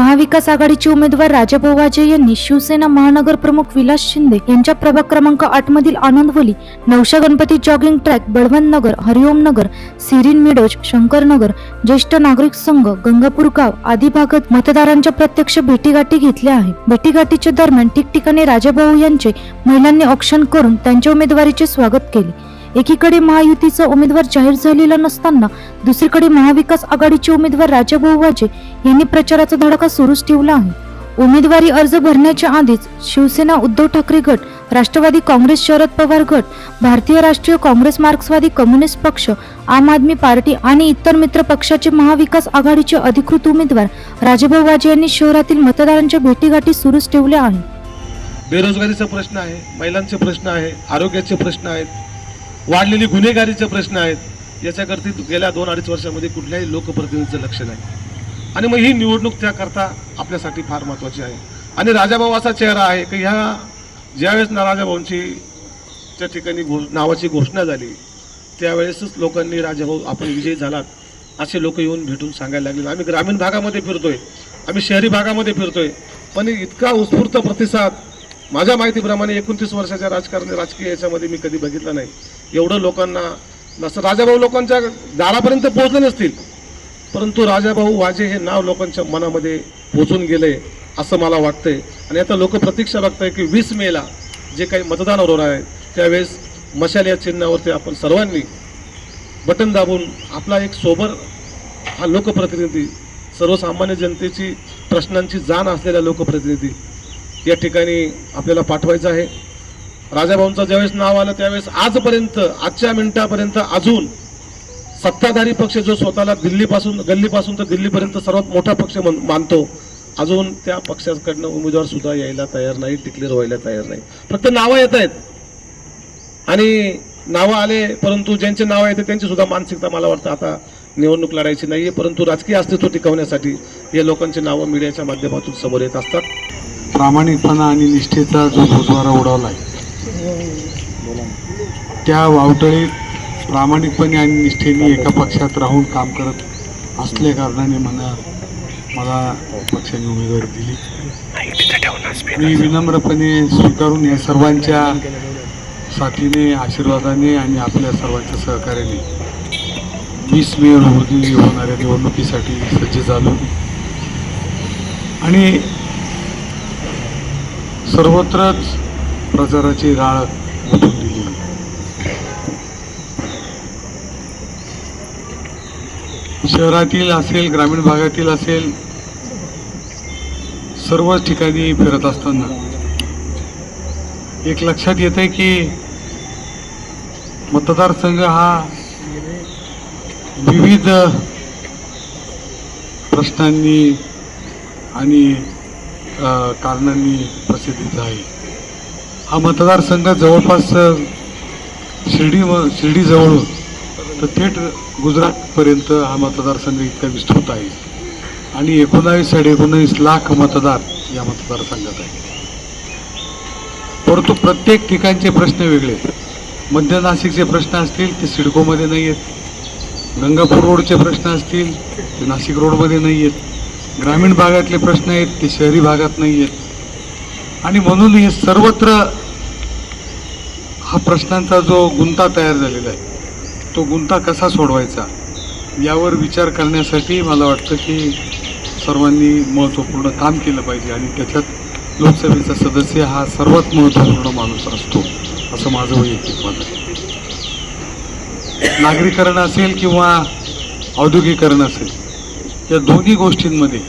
महाविकास आघाडीचे उमेदवार राजाभाऊ वाजे यांनी शिवसेना महानगर प्रमुख विलास शिंदे यांच्या प्रभाग क्रमांक आठ मधील Anandvali Navsha Ganpati jogging track Balwant Nagar Hariom Nagar Serene Meadows Shankar Nagar ज्येष्ठ नागरिक संघ गंगापूर गाव आदी भागात मतदारांच्या प्रत्यक्ष भेटीगाठी घेतल्या आहे भेटीगाठीच्या दरम्यान ठिकठिकाणी राजाभाऊ यांचे महिलांनी ऑक्शन करून त्यांच्या उमेदवारीचे स्वागत केले. एकीकडे महायुतीचा उमेदवार जाहीर झालेला नसताना दुसरीकडे महाविकास आघाडीचे उमेदवार राजाभाऊ वाजे यांनी प्रचाराचा धडाका सुरूच ठेवला आहे. उमेदवारी अर्ज भरण्याच्या आधीच शिवसेना उद्धव ठाकरे गट राष्ट्रवादी काँग्रेस शरद पवार गट भारतीय राष्ट्रीय काँग्रेस मार्क्सवादी कम्युनिस्ट पक्ष आम आदमी पार्टी आणि इतर मित्र पक्षाचे महाविकास आघाडीचे अधिकृत उमेदवार राजाभाऊ वाजे यांनी शहरातील मतदारांच्या भेटीगाठी सुरूच ठेवल्या आहे बेरोजगारीचा प्रश्न आहे महिलांचे प्रश्न आहे आरोग्याचे प्रश्न आहेत वाढलेली गुन्हेगारीचे प्रश्न आहेत याच्याकरती गेल्या दोन अडीच वर्षामध्ये कुठल्याही लोकप्रतिनिधीचं लक्ष नाही. आणि मग ही निवडणूक त्याकरता आपल्यासाठी फार महत्त्वाची आहे. आणि राजाभाऊ असा चेहरा आहे की ह्या ज्यावेळेस ना राजाभाऊंची त्या ठिकाणी घो नावाची घोषणा झाली त्यावेळेसच लोकांनी राजाभाऊ आपण विजयी झालात असे लोक येऊन भेटून सांगायला लागले. आम्ही ग्रामीण भागामध्ये फिरतोय आम्ही शहरी भागामध्ये फिरतोय पण इतका उत्स्फूर्त प्रतिसाद माझ्या माहितीप्रमाणे एकोणतीस वर्षाच्या राजकारण राजकीय याच्यामध्ये मी कधी बघितला नाही. एवढं लोकांना जसं राजाभाऊ लोकांच्या दारापर्यंत पोहोचले नसतील. परंतु राजाभाऊ वाजे हे नाव लोकांच्या मनामध्ये पोचून गेले असं मला वाटतंय. आणि आता लोक प्रतीक्षा बघताय की वीस मेला जे काही मतदान होणार आहे त्यावेळेस मशाल या चिन्हावरती आपण सर्वांनी बटन दाबून आपला एक सोबर हा लोकप्रतिनिधी सर्वसामान्य जनतेची प्रश्नांची जाण असलेला लोकप्रतिनिधी या ठिकाणी आपल्याला पाठवायचं आहे. राजाभाऊंचं ज्यावेळेस नाव आलं त्यावेळेस आजपर्यंत आजच्या मिनिटापर्यंत अजून सत्ताधारी पक्ष जो स्वतःला दिल्लीपासून गल्लीपासून तर दिल्लीपर्यंत सर्वात मोठा पक्ष मान- मानतो अजून त्या पक्षाकडनं उमेदवार सुद्धा यायला तयार नाही डिक्लेअर व्हायला तयार नाही. फक्त नावं येत आहेत. आणि नावं आले परंतु ज्यांचे नावं येते त्यांची सुद्धा मानसिकता मला वाटतं आता निवडणूक लढायची नाहीये परंतु राजकीय अस्तित्व टिकवण्यासाठी या लोकांची नावं मीडियाच्या माध्यमातून समोर येत असतात. प्रामाणिकपणा आणि निष्ठेचा जो भुजवारा आहे त्या वावटळीत प्रामाणिकपणे आणि निष्ठेने एका पक्षात राहून काम करत असल्या कारणाने मला मला पक्षाने उमेदवारी दिली. मी विनम्रपणे स्वीकारून या सर्वांच्या साथीने आशीर्वादाने आणि आपल्या सर्वांच्या सहकार्याने वीस मे रोजी होणाऱ्या निवडणुकीसाठी सज्ज झालो. आणि सर्वत्रच प्रचाराची राळ उठून दिली. शहरातील असेल ग्रामीण भागातील असेल सर्वच ठिकाणी फिरत असताना. एक लक्षात येत आहे की मतदारसंघ हा विविध प्रश्नांनी आणि कारणांनी प्रसिद्धीचा आहे. हा मतदारसंघ जवळपास शिर्डी व शिर्डीजवळ तर थेट गुजरातपर्यंत हा मतदारसंघ इतका विस्तृत आहे. आणि एकोणावीस साडे एकोणावीस लाख मतदार या मतदारसंघात आहे परंतु प्रत्येक ठिकाणचे प्रश्न वेगळे आहेत. मध्य नाशिकचे प्रश्न असतील ते सिडकोमध्ये नाही आहेत. गंगापूर रोडचे प्रश्न असतील ते नाशिक रोडमध्ये नाही आहेत. ग्रामीण भागातले प्रश्न आहेत ते शहरी भागात नाही आहेत. आणि म्हणून हे सर्वत्र हा प्रश्नांचा जो गुंता तयार झालेला आहे तो गुंता कसा सोडवायचा यावर विचार करण्यासाठी मला वाटतं की सर्वांनी महत्त्वपूर्ण काम केलं पाहिजे आणि त्याच्यात लोकसभेचा सदस्य हा सर्वात महत्त्वपूर्ण माणूस असतो असं माझं वैयक्तिक मत आहे. नागरीकरण असेल किंवा औद्योगिकरण असेल या दोन्ही गोष्टींमध्ये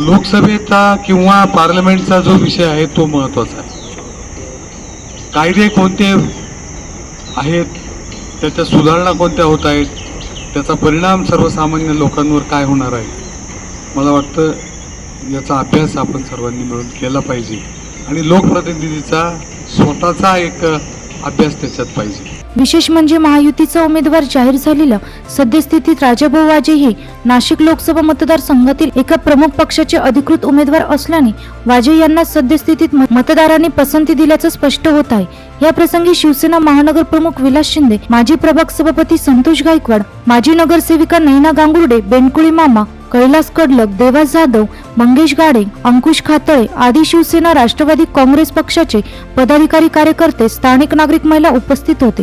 लोकसभेचा किंवा पार्लमेंटचा जो विषय आहे तो महत्त्वाचा आहे. कायदे कोणते आहेत त्याच्या सुधारणा कोणत्या होत आहेत त्याचा परिणाम सर्वसामान्य लोकांवर काय होणार आहे मला वाटतं याचा अभ्यास आपण सर्वांनी मिळून केला पाहिजे. आणि लोकप्रतिनिधीचा स्वतःचा एक अभ्यास त्याच्यात पाहिजे. विशेष म्हणजे महायुतीचा उमेदवार जाहीर झालेलं सद्यस्थितीत राजाभाऊ वाजे हे नाशिक लोकसभा मतदारसंघातील एका प्रमुख पक्षाचे अधिकृत उमेदवार असल्याने वाजे यांना सद्यस्थितीत मतदारांनी पसंती दिल्याचं स्पष्ट होत आहे. या प्रसंगी शिवसेना महानगर प्रमुख विलास शिंदे माजी प्रभाग सभापती संतोष गायकवाड माजी नगरसेविका नैना गांगुर्डे बेनकुळी मामा कैलास कडलक देवास जाधव मंगेश गाडे अंकुश खातळे आदी शिवसेना राष्ट्रवादी काँग्रेस पक्षाचे पदाधिकारी कार्यकर्ते स्थानिक नागरिक महिला उपस्थित होते.